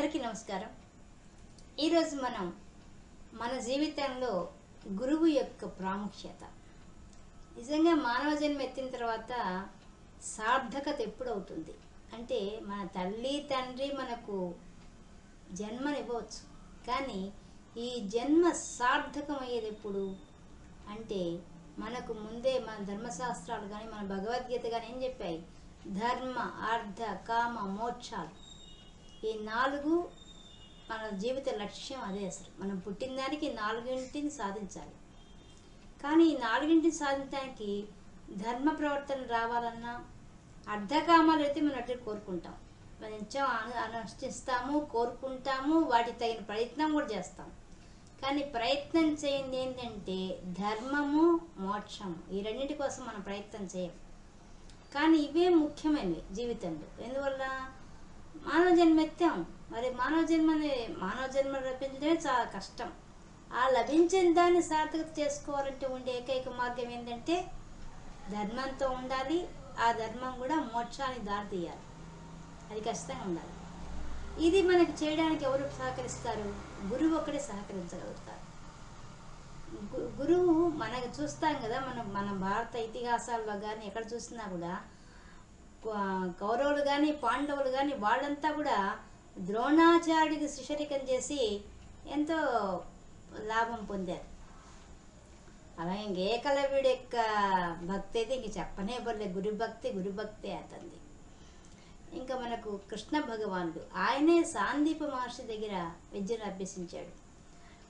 అందరికీ నమస్కారం. ఈరోజు మనం మన జీవితంలో గురువు యొక్క ప్రాముఖ్యత. నిజంగా మానవ జన్మ ఎత్తిన తర్వాత సార్థకత ఎప్పుడవుతుంది? అంటే మన తల్లి తండ్రి మనకు జన్మనివ్వచ్చు కానీ ఈ జన్మ సార్థకమయ్యేది ఎప్పుడు? అంటే మనకు ముందే మన ధర్మశాస్త్రాలు కానీ మన భగవద్గీత కానీ ఏం చెప్పాయి? ధర్మ అర్థ కామ మోక్షాలు. ఈ నాలుగు మన జీవిత లక్ష్యం అదే అసలు. మనం పుట్టిన దానికి నాలుగింటిని సాధించాలి. కానీ ఈ నాలుగింటిని సాధించడానికి ధర్మ ప్రవర్తన రావాలన్నా అర్ధకామాలు అయితే మనం అట్లా కోరుకుంటాం. మనం నిత్యం అనుష్ఠిస్తాము కోరుకుంటాము వాటికి తగిన ప్రయత్నం కూడా చేస్తాం. కానీ ప్రయత్నం చేయండి ఏంటంటే ధర్మము మోక్షము ఈ రెండింటి కోసం మనం ప్రయత్నం చేయం. కానీ ఇవే ముఖ్యమైనవి జీవితంలో. ఎందువల్ల? మానవ జన్మ ఎత్తాం మరి మానవ జన్మని మానవ జన్మ లభించడమే చాలా కష్టం. ఆ లభించిన దాన్ని సార్థకత చేసుకోవాలంటే ఉండే ఏకైక మార్గం ఏంటంటే ధర్మంతో ఉండాలి ఆ ధర్మం కూడా మోక్షానికి దారితీయాలి. అది ఖచ్చితంగా ఉండాలి. ఇది మనకి చేయడానికి ఎవరు సహకరిస్తారు? గురువు ఒకడే సహకరించగలుగుతారు. గురువు మనకు చూస్తాం కదా మనం మన భారత ఇతిహాసాల్లో కానీ ఎక్కడ చూసినా కూడా కౌరవులు కానీ పాండవులు కానీ వాళ్ళంతా కూడా ద్రోణాచార్యుడికి శిష్యరికం చేసి ఎంతో లాభం పొందారు. అలాగే ఇంక ఏకలవ్యుడి యొక్క భక్తి అయితే ఇంక చెప్పనే పర్లే. గురు భక్తి గురు భక్తి అతంది. ఇంకా మనకు కృష్ణ భగవానుడు ఆయనే సాందీప మహర్షి దగ్గర విద్యను అభ్యసించాడు.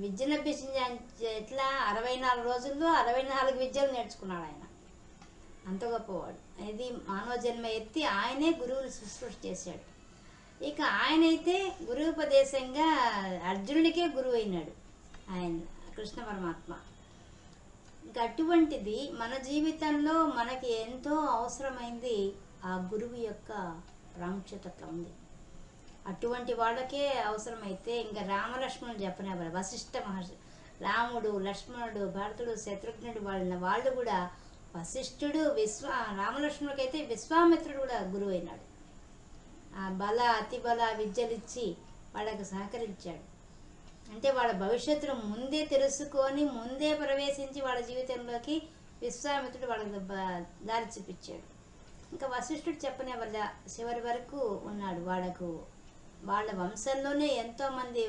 విద్యను అభ్యసించ ఎట్లా? అరవై నాలుగు రోజుల్లో అరవై నాలుగు విద్యలు నేర్చుకున్నాడు ఆయన. అంత గొప్పవాడు. ఇది మానవ జన్మ ఎత్తి ఆయనే గురువులు శుశ్రూష చేశాడు. ఇక ఆయనైతే గురువుపదేశంగా అర్జునుడికే గురువు అయినాడు ఆయన కృష్ణ పరమాత్మ. ఇంకా అటువంటిది మన జీవితంలో మనకి ఎంతో అవసరమైంది ఆ గురువు యొక్క ప్రాముఖ్యత ఉంది. అటువంటి వాళ్ళకే అవసరమైతే ఇంకా రామలక్ష్మణుడు చెప్పనేవారు వశిష్ఠ మహర్షి. రాముడు లక్ష్మణుడు భరతుడు శత్రుఘ్నుడు వాళ్ళ వాళ్ళు కూడా వశిష్ఠుడు విశ్వ రామలక్ష్మణుడికైతే విశ్వామిత్రుడు కూడా గురువు అయినాడు ఆ బల అతి బల విద్యలిచ్చి వాళ్ళకు సహకరించాడు. అంటే వాళ్ళ భవిష్యత్తును ముందే తెలుసుకొని ముందే ప్రవేశించి వాళ్ళ జీవితంలోకి విశ్వామిత్రుడు వాళ్ళకి దారి చూపించాడు. ఇంకా వశిష్ఠుడు చెప్పనే వల్ల చివరి వరకు ఉన్నాడు. వాళ్ళకు వాళ్ళ వంశంలోనే ఎంతోమంది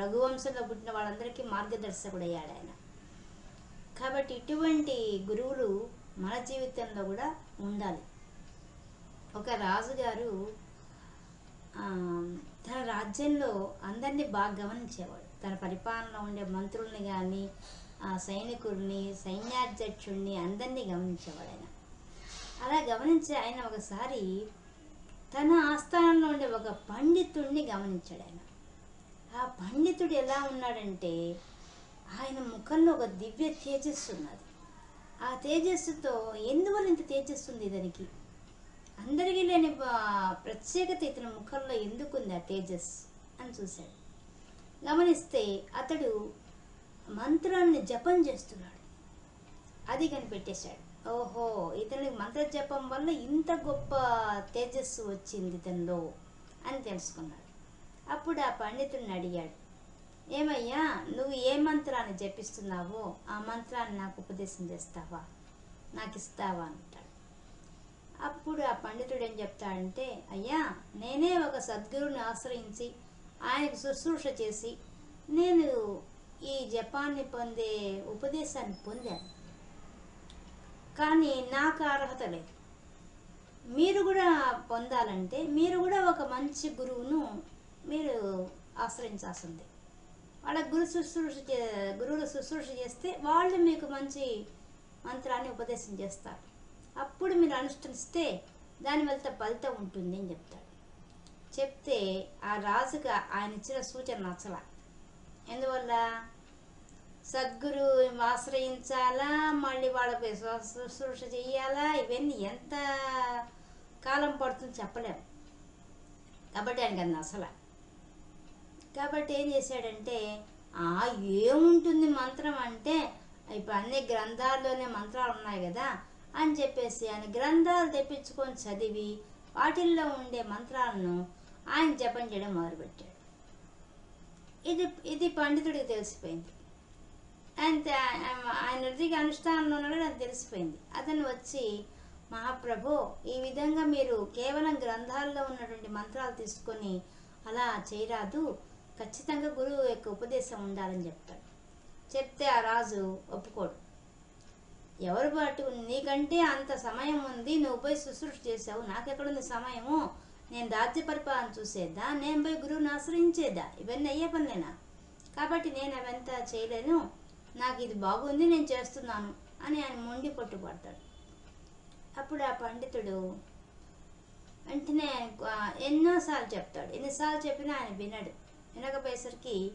రఘువంశంలో పుట్టిన వాళ్ళందరికీ మార్గదర్శకుడు అయ్యాడు ఆయన. కాబట్టి ఇటువంటి గురువులు మన జీవితంలో కూడా ఉండాలి. ఒక రాజుగారు తన రాజ్యంలో అందరినీ బాగా గమనించేవాడు. తన పరిపాలనలో ఉండే మంత్రుల్ని కానీ ఆ సైనికుల్ని సైన్యాధ్యక్షుడిని అందరినీ గమనించేవాడు ఆయన. అలా గమనించి ఆయన ఒకసారి తన ఆస్థానంలో ఉండే ఒక పండితుడిని గమనించాడు ఆయన. ఆ పండితుడు ఎలా ఉన్నాడంటే ఆయన ముఖంలో ఒక దివ్య తేజస్సు ఉన్నది. ఆ తేజస్సుతో ఎందువల్ల ఇంత తేజస్సుంది ఇతనికి? అందరికీ లేని ప్రత్యేకత ఇతని ముఖంలో ఎందుకుంది ఆ తేజస్ అని చూశాడు. గమనిస్తే అతడు మంత్రాన్ని జపం చేస్తున్నాడు. అది కనిపెట్టేశాడు. ఓహో ఇతనికి మంత్ర జపం వల్ల ఇంత గొప్ప తేజస్సు వచ్చింది ఇతనిలో అని తెలుసుకున్నాడు. అప్పుడు ఆ పండితుడిని అడిగాడు. ఏమయ్యా నువ్వు ఏ మంత్రాన్ని జపిస్తున్నావో ఆ మంత్రాన్ని నాకు ఉపదేశం చేస్తావా? నాకు ఇస్తావా అంటాడు. అప్పుడు ఆ పండితుడు ఏం చెప్తాడంటే అయ్యా నేనే ఒక సద్గురుని ఆశ్రయించి ఆయనకు శుశ్రూష చేసి నేను ఈ జపాన్ని పొందే ఉపదేశాన్ని పొందాను. కానీ నాకు అర్హత లేదు. మీరు కూడా పొందాలంటే మీరు కూడా ఒక మంచి గురువును మీరు ఆశ్రయించాల్సింది. వాళ్ళ గురు శుశ్రూష చే గురువులు శుశ్రూష చేస్తే వాళ్ళు మీకు మంచి మంత్రాన్ని ఉపదేశం చేస్తారు. అప్పుడు మీరు అనుష్ఠిస్తే దాని వల్ల ఫలితం ఉంటుంది అని చెప్తాడు. చెప్తే ఆ రాజుగా ఆయన ఇచ్చిన సూచన నచ్చల. ఎందువల్ల? సద్గురు ఆశ్రయించాలా? మళ్ళీ వాళ్ళకి శుశ్రూష చేయాలా? ఇవన్నీ ఎంత కాలం పడుతుందో చెప్పలేము కాబట్టి ఆయనకి అది నచ్చల. కాబట్టి ఏం చేశాడంటే ఆ ఏముంటుంది మంత్రం అంటే ఇప్పుడు అన్ని గ్రంథాల్లోనే మంత్రాలు ఉన్నాయి కదా అని చెప్పేసి ఆయన గ్రంథాలు తెప్పించుకొని చదివి వాటిల్లో ఉండే మంత్రాలను ఆయన జపం చేయడం మొదలుపెట్టాడు. ఇది ఇది పండితుడికి తెలిసిపోయింది. ఆయన ఆయన- ఆయన హృదయ అనుష్ఠానంలో ఉన్నాడు అది తెలిసిపోయింది. అతను వచ్చి మహాప్రభు ఈ విధంగా మీరు కేవలం గ్రంథాల్లో ఉన్నటువంటి మంత్రాలు తీసుకొని అలా చేయరాదు. ఖచ్చితంగా గురువు యొక్క ఉపదేశం ఉండాలని చెప్తాడు. చెప్తే ఆ రాజు ఒప్పుకోడు. ఎవరు పాటు నీకంటే అంత సమయం ఉంది నువ్వు పోయి శుశ్రూష చేసావు నాకెక్కడుంది సమయము? నేను రాజ్య పరిపాలన చూసేద్దా నేను పోయి గురువుని ఆశ్రయించేదా? ఇవన్నీ అయ్యే పనులేనా? కాబట్టి నేను అవంతా చేయలేను. నాకు ఇది బాగుంది నేను చేస్తున్నాను అని ఆయన మొండి పట్టుబడతాడు. అప్పుడు ఆ పండితుడు వెంటనే ఎన్నోసార్లు చెప్తాడు. ఎన్నిసార్లు చెప్పినా ఆయన వినడు. వినకపోయేసరికి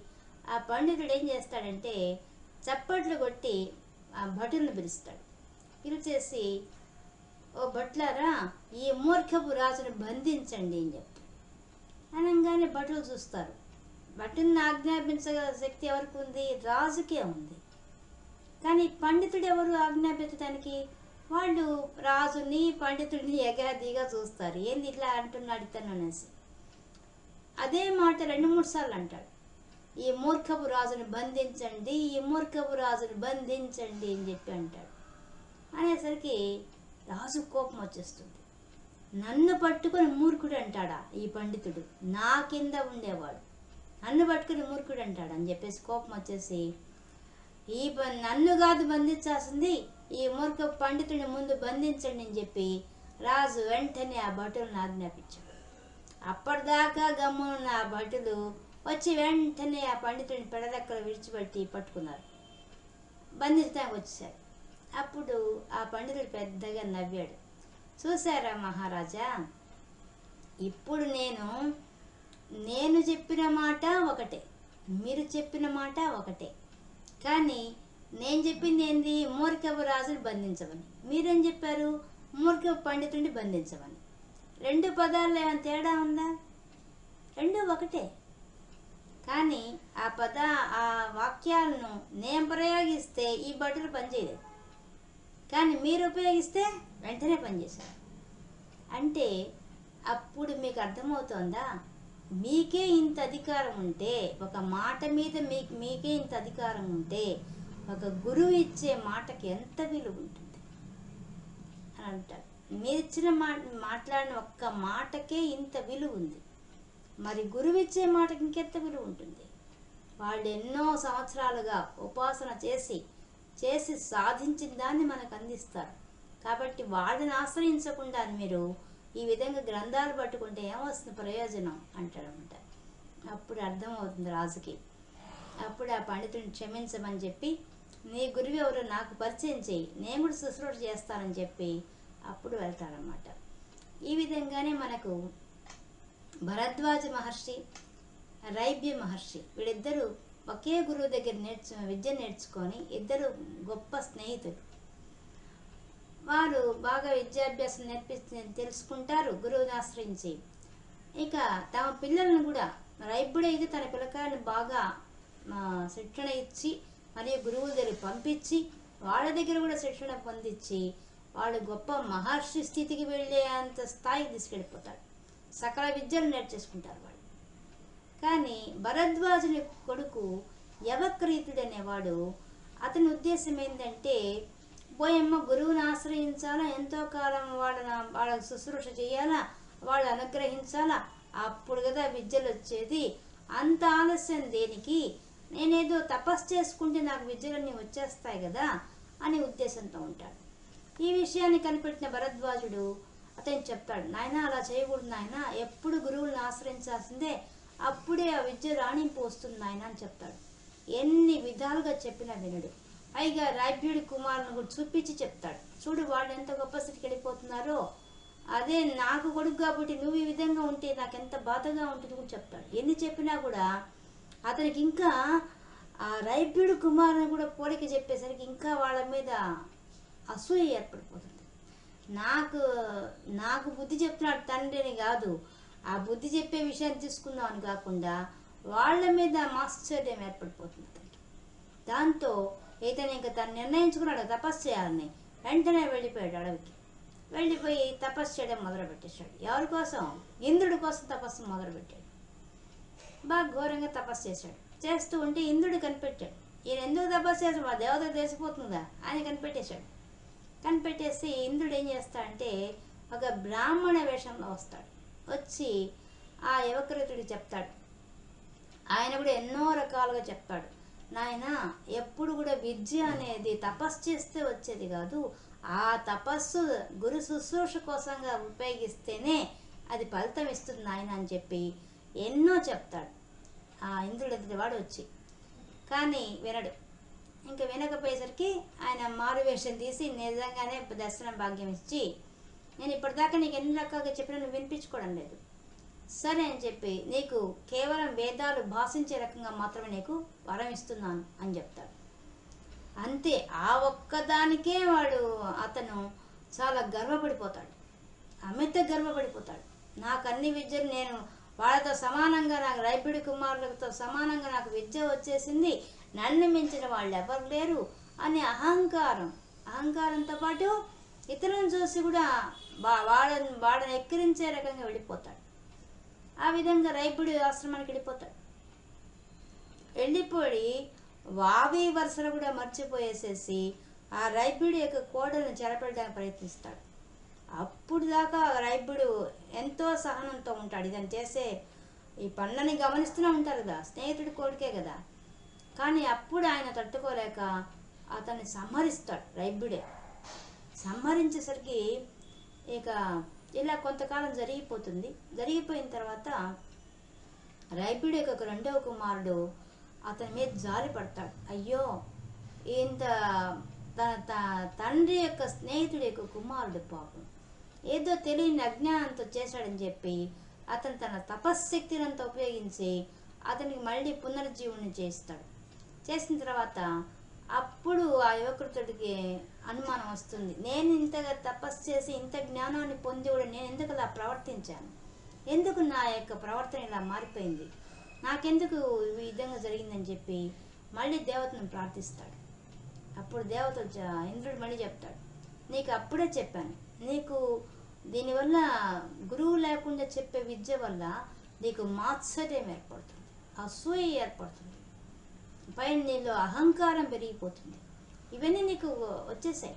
ఆ పండితుడు ఏం చేస్తాడంటే చప్పట్లు కొట్టి ఆ భటులను పిలుస్తాడు. పిలిచేసి ఓ భట్లారా ఈ మూర్ఖపు రాజును బంధించండి అని చెప్పి అనగానే భటులు చూస్తారు. భటుని ఆజ్ఞాపించగల శక్తి ఎవరికి ఉంది? రాజుకే ఉంది. కానీ పండితుడు ఎవరు ఆజ్ఞాపించడానికి వాళ్ళు రాజుని పండితుడిని ఎగాదిగా చూస్తారు. ఏంది ఇట్లా అంటున్నాడు ఇతను అనేసి. అదే మాట రెండు మూడు సార్లు అంటాడు. ఈ మూర్ఖపు రాజుని బంధించండి ఈ మూర్ఖపు రాజుని బంధించండి అని చెప్పి అంటాడు. అనేసరికి రాజు కోపం వచ్చేస్తుంది. నన్ను పట్టుకొని మూర్ఖుడు అంటాడా ఈ పండితుడు? నా కింద ఉండేవాడు. నన్ను పట్టుకుని మూర్ఖుడు అంటాడు అని చెప్పేసి కోపం వచ్చేసి ఈ నన్ను కాదు బంధించాల్సింది ఈ మూర్ఖ పండితుడిని ముందు బంధించండి అని చెప్పి రాజు వెంటనే ఆ భటులను ఆజ్ఞాపించాడు. అప్పటిదాకా గమ్మునున్న ఆ భటులు వచ్చి వెంటనే ఆ పండితుడిని పెడదక్కలు విడిచిపెట్టి పట్టుకున్నారు. బంధించడానికి వచ్చేసారు అప్పుడు ఆ పండితుడు పెద్దగా నవ్వాడు. చూసారా మహారాజా ఇప్పుడు నేను నేను చెప్పిన మాట ఒకటే మీరు చెప్పిన మాట ఒకటే. కానీ నేను చెప్పింది ఏంది? మూర్ఖపు రాజుని బంధించమని. మీరేం చెప్పారు? మూర్ఖపు పండితుడిని బంధించమని. రెండు పదాల్లో ఏమైనా తేడా ఉందా? రెండు ఒకటే. కానీ ఆ పద ఆ వాక్యాలను నేను ప్రయోగిస్తే ఈ బట్టలు పనిచేయలేదు. కానీ మీరు ఉపయోగిస్తే వెంటనే పనిచేశారు. అంటే అప్పుడు మీకు అర్థమవుతోందా? మీకే ఇంత అధికారం ఉంటే ఒక మాట మీద మీకు మీకే ఇంత అధికారం ఉంటే ఒక గురువు ఇచ్చే మాటకి ఎంత విలువ ఉంటుంది? అని అంటారు మీరు ఇచ్చిన మాట మాట్లాడిన ఒక్క మాటకే ఇంత విలువ ఉంది. మరి గురువు ఇచ్చే మాటకి ఇంకెంత విలువ ఉంటుంది? వాళ్ళు ఎన్నో సంవత్సరాలుగా ఉపాసన చేసి చేసి సాధించిన దాన్ని మనకు అందిస్తారు. కాబట్టి వాళ్ళని ఆశ్రయించకుండా మీరు ఈ విధంగా గ్రంథాలు పట్టుకుంటే ఏమొస్తుంది ప్రయోజనం అంటాడనమాట అప్పుడు అర్థమవుతుంది రాజుకి. అప్పుడు ఆ పండితుడిని క్షమించమని చెప్పి నీ గురువు ఎవరో నాకు పరిచయం చేయి నేను కూడా శుశ్రూష చేస్తానని చెప్పి అప్పుడు వెళ్తాడనమాట ఈ విధంగానే మనకు భరద్వాజ మహర్షి రైబ్య మహర్షి వీళ్ళిద్దరూ ఒకే గురువు దగ్గర నేర్చు విద్య నేర్చుకొని ఇద్దరు గొప్ప స్నేహితులు. వారు బాగా విద్యాభ్యాసం నేర్పి తెలుసుకుంటారు గురువుని ఆశ్రయించి. ఇక తమ పిల్లలను కూడా రైబ్బుడైతే తన పిల్లకాయలను బాగా శిక్షణ ఇచ్చి మరియు గురువుల దగ్గర పంపించి వాళ్ళ దగ్గర కూడా శిక్షణ పొందించి వాళ్ళు గొప్ప మహర్షి స్థితికి వెళ్ళే అంత స్థాయికి తీసుకెళ్ళిపోతారు సకల విద్యలు నేర్చేసుకుంటారు వాళ్ళు కానీ భరద్వాజుని కొడుకు యవక్రీతుడు అనేవాడు అతని ఉద్దేశం ఏంటంటే పోయమ్మ గురువుని ఆశ్రయించాలా? ఎంతో కాలం వాళ్ళని వాళ్ళకి శుశ్రూష చేయాలా? వాళ్ళు అనుగ్రహించాలా? అప్పుడు కదా విద్యలు వచ్చేది అంత ఆలస్యం దేనికి? నేనేదో తపస్సు చేసుకుంటే నాకు విద్యలన్నీ వచ్చేస్తాయి కదా అనే ఉద్దేశంతో ఉంటాడు. ఈ విషయాన్ని కనిపెట్టిన భరద్వాజుడు అతను చెప్తాడు నాయన అలా చేయకూడదు నాయన ఎప్పుడు గురువులను ఆశ్రయించాల్సిందే అప్పుడే ఆ విద్య రాణింపు వస్తుంది నాయన అని చెప్తాడు. ఎన్ని విధాలుగా చెప్పినా వినడు. పైగా రాభ్యుడి కుమారుని కూడా చూపించి చెప్తాడు. చూడు వాళ్ళు ఎంత గొప్ప స్థితికి వెళ్ళిపోతున్నారో అదే నాకు కొడుకు కాబట్టి నువ్వు ఈ విధంగా ఉంటే నాకు ఎంత బాధగా ఉంటుంది కూడా చెప్తాడు. ఎన్ని చెప్పినా కూడా అతనికి ఇంకా ఆ రైభ్యుడు కుమారుని కూడా పోలిక చెప్పేసరికి ఇంకా వాళ్ళ మీద అసూయ ఏర్పడిపోతుంది. నాకు నాకు బుద్ధి చెప్తున్నాడు తండ్రిని కాదు. ఆ బుద్ధి చెప్పే విషయాన్ని తీసుకుందాం అని కాకుండా వాళ్ళ మీద మాశ్చర్యం ఏర్పడిపోతుంది అతనికి దాంతో ఇతను ఇంకా తను నిర్ణయించుకున్నాడు తపస్సు చేయాలని. వెంటనే వెళ్ళిపోయాడు అడవికి. వెళ్ళిపోయి తపస్సు చేయడం మొదలుపెట్టేశాడు. ఎవరి కోసం? ఇంద్రుడి కోసం తపస్సు మొదలుపెట్టాడు. బాగా ఘోరంగా తపస్సు చేశాడు. చేస్తూ ఉంటే ఇంద్రుడు కనిపెట్టాడు. ఈయన ఎందుకు తపస్సు చేస్తాడు? మా దేవత తెలిసిపోతుందా? అని కనిపెట్టేశాడు. కనిపెట్టేసి ఇంద్రుడు ఏం చేస్తాడంటే ఒక బ్రాహ్మణ వేషంలో వస్తాడు. వచ్చి ఆ యువకృతుడికి చెప్తాడు. ఆయన కూడా ఎన్నో రకాలుగా చెప్తాడు. నాయన ఎప్పుడు కూడా విద్య అనేది తపస్సు చేస్తే వచ్చేది కాదు. ఆ తపస్సు గురు శుశ్రూష కోసంగా ఉపయోగిస్తేనే అది ఫలితం ఇస్తుంది నాయన అని చెప్పి ఎన్నో చెప్తాడు. ఆ ఇంద్రుడు వాడు వచ్చి. కానీ వినడు. ఇంకా వినకపోయేసరికి ఆయన మారు వేషం తీసి నిజంగానే దర్శనం భాగ్యం ఇచ్చి నేను ఇప్పటిదాకా నీకు ఎన్ని రకాలుగా చెప్పినా నువ్వు వినిపించుకోవడం లేదు. సరే అని చెప్పి నీకు కేవలం వేదాలు భాషించే రకంగా మాత్రమే నీకు వరం ఇస్తున్నాను అని చెప్తాడు. అంతే ఆ ఒక్కదానికే వాడు అతను చాలా గర్వపడిపోతాడు. అమిత గర్వపడిపోతాడు. నాకు అన్ని విద్యలు నేను వాళ్ళతో సమానంగా నాకు రైపిడి కుమారులతో సమానంగా నాకు విద్య వచ్చేసింది. నన్ను మించిన వాళ్ళు ఎవరు లేరు అనే అహంకారం. అహంకారంతో పాటు ఇతరులను చూసి కూడా వా- వాళ్ళని వాళ్ళని ఎక్కిరించే రకంగా వెళ్ళిపోతాడు. ఆ విధంగా రైపుడి ఆశ్రమానికి వెళ్ళిపోతాడు. వెళ్ళిపోయి వావి వరుసలు కూడా మర్చిపోయేసేసి ఆ రైపుడి యొక్క కోడలను చెరపెట్టడానికి ప్రయత్నిస్తాడు. అప్పుడు దాకా రైబుడు రైపుడు ఎంతో సహనంతో ఉంటాడు. ఇదని చేసే ఈ పనులని గమనిస్తూనే ఉంటారు కదా స్నేహితుడి కోరికే కదా. కానీ అప్పుడు ఆయన తట్టుకోలేక అతన్ని సంహరిస్తాడు రైబుడే సంహరించేసరికి ఇక ఇలా కొంతకాలం జరిగిపోతుంది. జరిగిపోయిన తర్వాత రైబుడి యొక్క ఒక రెండవ కుమారుడు అతని మీద జాలి పడతాడు. అయ్యో ఇంత తన త- తండ్రి యొక్క స్నేహితుడి యొక్క కుమారుడు పాపం. ఏదో తెలియని అజ్ఞానంతో చేశాడని చెప్పి అతను తన తపశ్శక్తిని అంతా ఉపయోగించి అతనికి మళ్ళీ పునరుజ్జీవనం చేస్తాడు. చేసిన తర్వాత అప్పుడు ఆ యువకృతుడికి అనుమానం వస్తుంది. నేను ఇంతగా తపస్సు చేసి ఇంత జ్ఞానాన్ని పొంది కూడా నేను ఎందుకు అలా ప్రవర్తించాను? ఎందుకు నా యొక్క ప్రవర్తన ఇలా మారిపోయింది? నాకెందుకు ఈ విధంగా జరిగిందని చెప్పి మళ్ళీ దేవతను ప్రార్థిస్తాడు. అప్పుడు దేవత ఇంద్రుడు మళ్ళీ చెప్తాడు. నీకు అప్పుడే చెప్పాను. నీకు దీనివల్ల గురువు లేకుండా చెప్పే విద్య వల్ల నీకు మాత్సర్యం ఏర్పడుతుంది అసూయ ఏర్పడుతుంది పైన నీలో అహంకారం పెరిగిపోతుంది. ఇవన్నీ నీకు వచ్చేసాయి.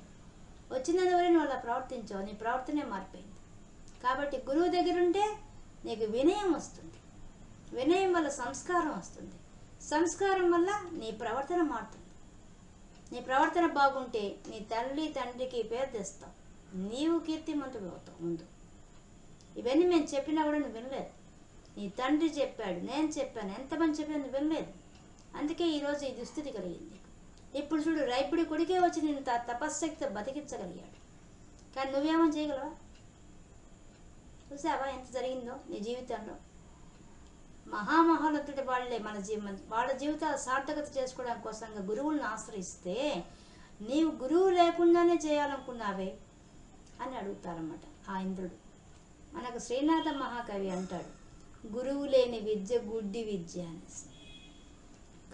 వచ్చినందువల్ల నువ్వు అలా ప్రవర్తించావు నీ ప్రవర్తనే మారిపోయింది. కాబట్టి గురువు దగ్గర ఉంటే నీకు వినయం వస్తుంది. వినయం వల్ల సంస్కారం వస్తుంది. సంస్కారం వల్ల నీ ప్రవర్తన మారుతుంది. నీ ప్రవర్తన బాగుంటే నీ తల్లి తండ్రికి పేరు తెస్తావు. నీవు కీర్తిమంతుడు అవుతావు ముందు. ఇవన్నీ మేము చెప్పినా కూడా నువ్వు వినలేదు. నీ తండ్రి చెప్పాడు నేను చెప్పాను ఎంతమంది చెప్పాను నువ్వు వినలేదు. అందుకే ఈరోజు ఈ దుస్థితి కలిగింది. ఇప్పుడు చూడు రైపుడి కొడుకే వచ్చి నేను త తపశ్శక్తితో బతికించగలిగాడు. కానీ నువ్వేమో చేయగలవా? చూసావా ఎంత జరిగిందో నీ జీవితంలో? మహామహోన్నతుడి వాళ్ళే మన జీవ వాళ్ళ జీవితాలు సార్థకత చేసుకోవడం కోసంగా గురువులను ఆశ్రయిస్తే నీవు గురువు లేకుండానే చేయాలనుకున్నావే. అని అడుగుతారన్నమాట. ఆ ఇంద్రుడు. మనకు శ్రీనాథ మహాకవి అంటాడు గురువు లేని విద్య గుడ్డి విద్య అనేసి.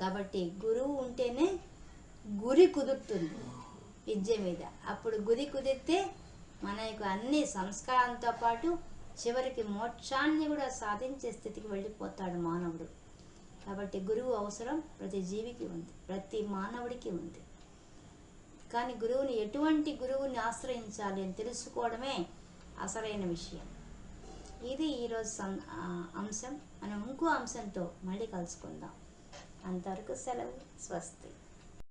కాబట్టి గురువు ఉంటేనే గురి కుదురుతుంది విద్య మీద. అప్పుడు గురి కుదిరితే మన యొక్క అన్ని సంస్కారంతో పాటు చివరికి మోక్షాన్ని కూడా సాధించే స్థితికి వెళ్ళిపోతాడు మానవుడు. కాబట్టి గురువు అవసరం ప్రతి జీవికి ఉంది ప్రతి మానవుడికి ఉంది. కానీ గురువుని ఎటువంటి గురువుని ఆశ్రయించాలి అని తెలుసుకోవడమే అసలైన విషయం. ఇది ఈరోజు సం- అంశం. మనం ఇంకో అంశంతో మళ్ళీ కలుసుకుందాం. అంతవరకు సెలవు. స్వస్తి.